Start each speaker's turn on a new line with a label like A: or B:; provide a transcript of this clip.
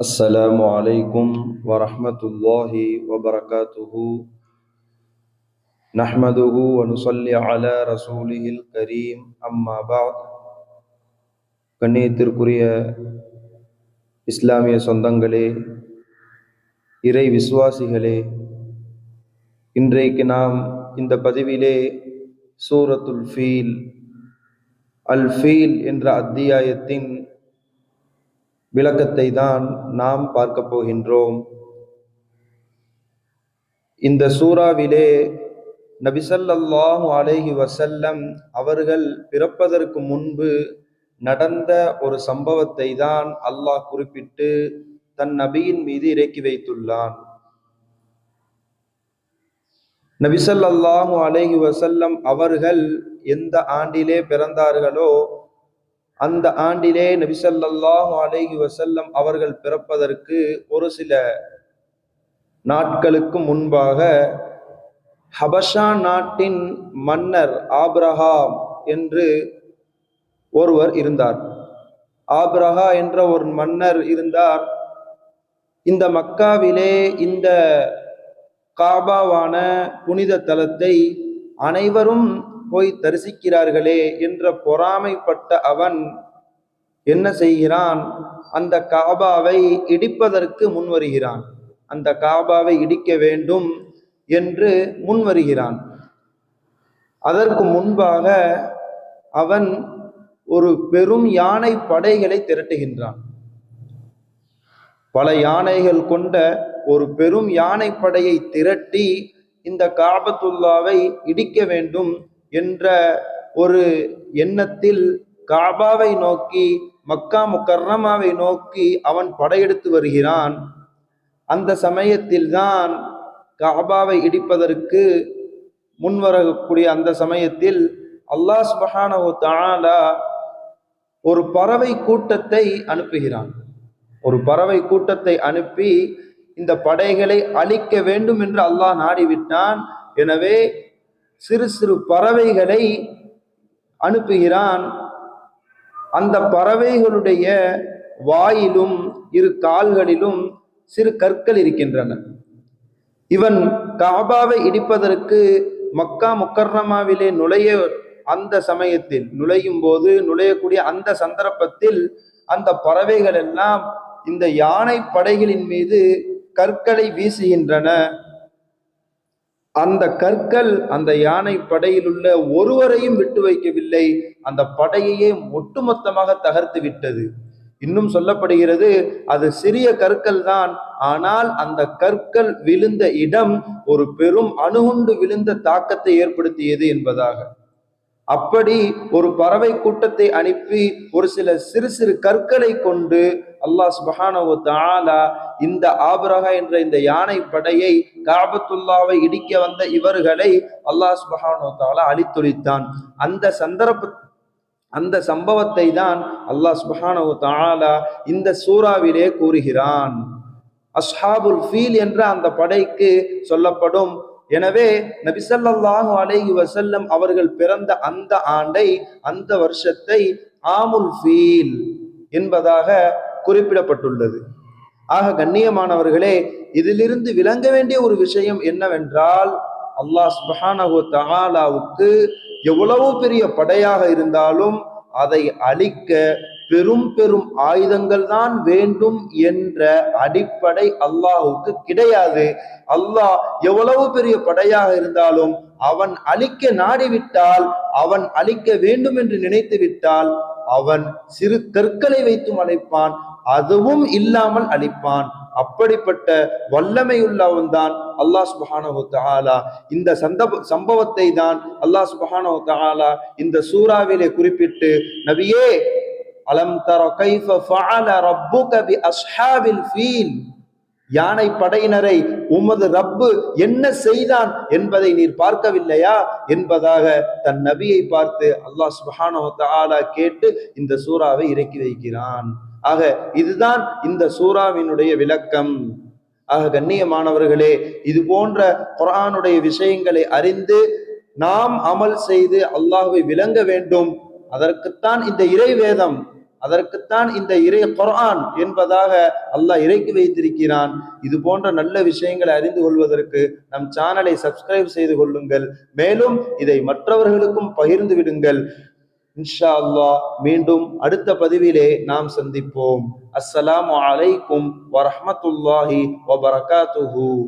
A: السلام عليكم ورحمة الله وبركاته نحمده ونصلي على رسوله الكريم أما بعد கண்ணியத்திற்குரிய இஸ்லாமிய சொந்தங்களே இறை விசுவாசிகளே இன்றைக்கு நாம் இந்த பதிவிலே சூரத்துல் ஃபீல் அல் ஃபீல் என்ற அத்தியாயத்தின் விளக்கத்தை தான் நாம் பார்க்க போகின்றோம். இந்த சூறாவிலே நபிசல்லாஹு அலேஹி வசல்லம் அவர்கள் பிறப்பதற்கு முன்பு நடந்த ஒரு சம்பவத்தை தான் அல்லாஹ் குறிப்பிட்டு தன் நபியின் மீது இறக்கி வைத்துள்ளான். நபிசல்லாஹு அலேஹி வசல்லம் அவர்கள் எந்த ஆண்டிலே பிறந்தார்களோ அந்த ஆண்டிலே நபிசல்லாஹு அலைஹி வசல்லம் அவர்கள் பிறப்பதற்கு ஒரு சில நாட்களுக்கு முன்பாக ஹபஷா நாட்டின் மன்னர் ஆப்ரஹாம் என்று ஒருவர் இருந்தார். ஆப்ரஹா என்ற ஒரு மன்னர் இருந்தார். இந்த மக்காவிலே இந்த காபாவான புனித தலத்தை அனைவரும் போய் தரிசிக்கிறார்களே என்ற பொறாமைப்பட்ட அவன் என்ன செய்கிறான்? அந்த காபாவை இடிப்பதற்கு முன்வருகிறான். அந்த காபாவை இடிக்க வேண்டும் என்று முன்வருகிறான். அதற்கு முன்பாக அவன் ஒரு பெரும் யானை படைகளை திரட்டுகின்றான். பல யானைகள் கொண்ட ஒரு பெரும் யானை படையை திரட்டி இந்த காபத்துல்லாவை இடிக்க வேண்டும் என்ற ஒரு எண்ணத்தில் காபாவை நோக்கி மக்கா முக்கர்ணமாவை நோக்கி அவன் படையெடுத்து வருகிறான். அந்த சமயத்தில் தான் காபாவை இடிப்பதற்கு முன்வரக்கூடிய அந்த சமயத்தில் அல்லாஹ் சுபஹானஹு தஆலா ஒரு பறவை கூட்டத்தை அனுப்புகிறான். ஒரு பறவை கூட்டத்தை அனுப்பி இந்த படைகளை அழிக்க வேண்டும் என்று அல்லாஹ் நாடிவிட்டான். எனவே சிறு சிறு பறவைகளை அனுப்புகிறான். அந்த பறவைகளுடைய வாயிலும் இரு கால்களிலும் சிறு கற்கள் இருக்கின்றன. இவன் காபாவை இடிப்பதற்கு மக்கா முக்கர்ணமாவிலே நுழைய அந்த சமயத்தில் நுழையும் போது நுழையக்கூடிய அந்த சந்தர்ப்பத்தில் அந்த பறவைகள் எல்லாம் இந்த யானை படைகளின் மீது கற்களை வீசுகின்றன. அந்த கற்கள் அந்த யானை படையில் உள்ள ஒருவரையும் விட்டு வைக்கவில்லை. அந்த படையையே ஒட்டுமொத்தமாக தகர்த்து விட்டது. இன்னும் சொல்லப்படுகிறது அது சிறிய கற்கள் தான். ஆனால் அந்த கற்கள் விழுந்த இடம் ஒரு பெரும் அணுகுண்டு விழுந்த தாக்கத்தை ஏற்படுத்தியது என்பதாக. அப்படி ஒரு பறவை கூட்டத்தை அனுப்பி ஒரு சில சிறு சிறு கற்களை கொண்டு அல்லாஹ் சுபஹானவு தாலா இந்த ஆபரக என்ற இந்த யானை படையை காபத்துல்லாவை இடிக்க வந்த இவர்களை அல்லாஹ் சுபஹானு தாலா அழித்தொழித்தான் அந்த சந்தர்ப்ப அந்த சம்பவத்தை தான் அல்லாஹ் சுபஹானவு தாலா இந்த சூறாவிலே கூறுகிறான். அஸ்ஹாபுல் ஃபீல் என்ற அந்த படைக்கு சொல்லப்படும். எனவே நபிசல்லாஹு அலைஹி வசல்லம் அவர்கள் பிறந்த அந்த ஆண்டை அந்த வருஷத்தை ஆமுல் ஃபீல் என்பதாக குறிப்பிடப்பட்டுள்ளது. ஆக கண்ணியமானவர்களே இதிலிருந்து விளங்க வேண்டிய ஒரு விஷயம் என்னவென்றால் அல்லாஹ் சுபஹானஹு தகாலாவுக்கு எவ்வளவு பெரிய படையாக இருந்தாலும் அதை அழிக்க பெரும் பெரும் ஆயுதங்கள் தான் வேண்டும் என்ற அடிப்படை அல்லாஹுக்கு கிடையாது. அல்லாஹ் எவ்வளவு பெரிய படையாக இருந்தாலும் அவன் அழிக்க நாடிவிட்டால் அவன் அழிக்க வேண்டும் என்று நினைத்து விட்டால் அவன் சிறு கற்களை வைத்தும் அழைப்பான். அதுவும் இல்லாமல் அழிப்பான் அப்படிப்பட்ட வல்லமையுள்ளவன் தான் அல்லாஹ் சுபஹானஹு தஆலா இந்த சந்தப சம்பவத்தை தான் அல்லாஹ் சுபஹானஹு தஆலா இந்த சூறாவிலே குறிப்பிட்டு நபியே அலம் தர கைஃப ஃபஅல ரப்புக பி அஸ்ஹாபில் ஃபீல். யானை படையினரை உமது ரப்பு என்ன செய்தான் என்பதை நீர் பார்க்கவில்லையா? என்பதாக தன் நபியை பார்த்து அல்லாஹ் சுபஹானஹு தஆலா கேட்டு இந்த சூறாவை இறக்கி வைக்கிறான். ஆக இதுதான் இந்த சூறாவினுடைய விளக்கம். ஆக கண்ணியமானவர்களே இது போன்ற குரானுடைய விஷயங்களை அறிந்து நாம் அமல் செய்து அல்லாஹை விளங்க வேண்டும். அதற்குத்தான் இந்த இறை வேதம் அதற்குத்தான் இந்த இறை குரான் என்பதாக அல்லாஹ் இறக்கி வைத்திருக்கிறான். இது போன்ற நல்ல விஷயங்களை அறிந்து கொள்வதற்கு நம் சேனலை சப்ஸ்கிரைப் செய்து கொள்ளுங்கள். மேலும் இதை மற்றவர்களுக்கும் பகிர்ந்து விடுங்கள். இன்ஷா அல்லா மீண்டும் அடுத்த பதிவிலே நாம் சந்திப்போம். அஸ்ஸலாமு அலைக்கும் வரஹமத்துல்லாஹி வபரகாத்துஹூ.